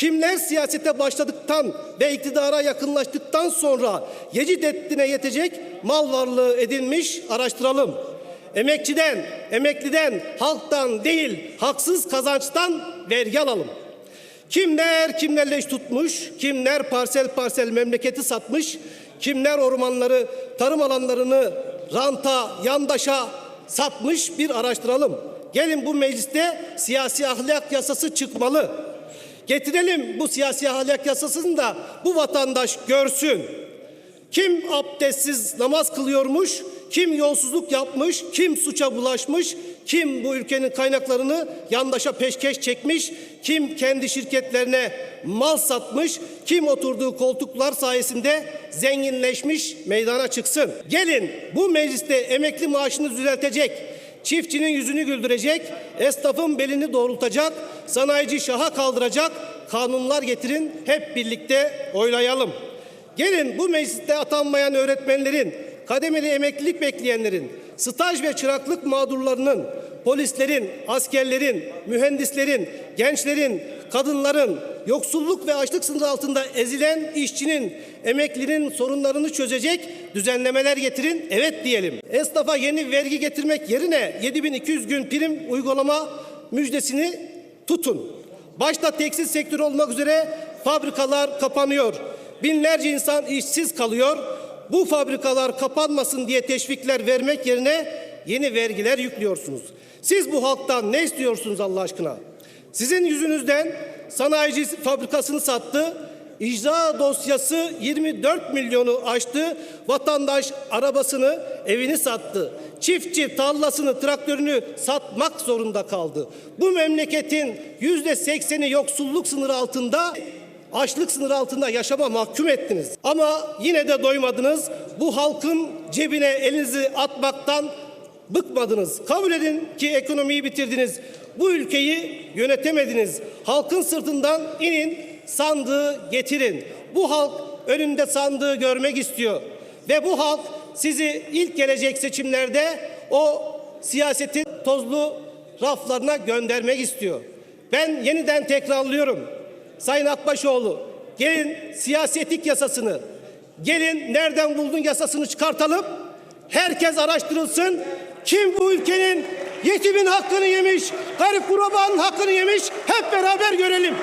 Kimler siyasete başladıktan ve iktidara yakınlaştıktan sonra Yecideddin'e yetecek mal varlığı edinmiş araştıralım. Emekçiden, emekliden, halktan değil haksız kazançtan vergi alalım. Kimler kimlerle iş tutmuş, kimler parsel parsel memleketi satmış, kimler ormanları, tarım alanlarını ranta, yandaşa satmış bir araştıralım. Gelin bu mecliste siyasi ahlak yasası çıkmalı. Getirelim bu siyasi ahlak yasasını da bu vatandaş görsün. Kim abdestsiz namaz kılıyormuş, kim yolsuzluk yapmış, kim suça bulaşmış, kim bu ülkenin kaynaklarını yandaşa peşkeş çekmiş, kim kendi şirketlerine mal satmış, kim oturduğu koltuklar sayesinde zenginleşmiş meydana çıksın. Gelin bu mecliste emekli maaşını düzeltecek, çiftçinin yüzünü güldürecek, esnafın belini doğrultacak, sanayici şaha kaldıracak kanunlar getirin hep birlikte oylayalım. Gelin bu mecliste atanmayan öğretmenlerin, kademeli emeklilik bekleyenlerin, staj ve çıraklık mağdurlarının, polislerin, askerlerin, mühendislerin, gençlerin, kadınların, yoksulluk ve açlık sınırı altında ezilen işçinin, emeklinin sorunlarını çözecek düzenlemeler getirin, evet diyelim. Esnafa yeni vergi getirmek yerine 7200 gün prim uygulama müjdesini tutun. Başta tekstil sektörü olmak üzere fabrikalar kapanıyor. Binlerce insan işsiz kalıyor. Bu fabrikalar kapanmasın diye teşvikler vermek yerine yeni vergiler yüklüyorsunuz. Siz bu halktan ne istiyorsunuz Allah aşkına? Sizin yüzünüzden sanayici fabrikasını sattı. İcra dosyası 24 milyonu aştı. Vatandaş arabasını, evini sattı. Çiftçi tarlasını, traktörünü satmak zorunda kaldı. Bu memleketin yüzde sekseni yoksulluk sınırı altında açlık sınırı altında yaşama mahkum ettiniz. Ama yine de doymadınız. Bu halkın cebine elinizi atmaktan bıkmadınız. Kabul edin ki ekonomiyi bitirdiniz. Bu ülkeyi yönetemediniz. Halkın sırtından inin, sandığı getirin. Bu halk önünde sandığı görmek istiyor. Ve bu halk sizi ilk gelecek seçimlerde o siyasetin tozlu raflarına göndermek istiyor. Ben yeniden tekrarlıyorum. Sayın Akbaşoğlu, gelin siyasetik yasasını, gelin nereden buldun yasasını çıkartalım. Herkes araştırılsın. Kim bu ülkenin yetimin hakkını yemiş, garip kurabanın hakkını yemiş hep beraber görelim.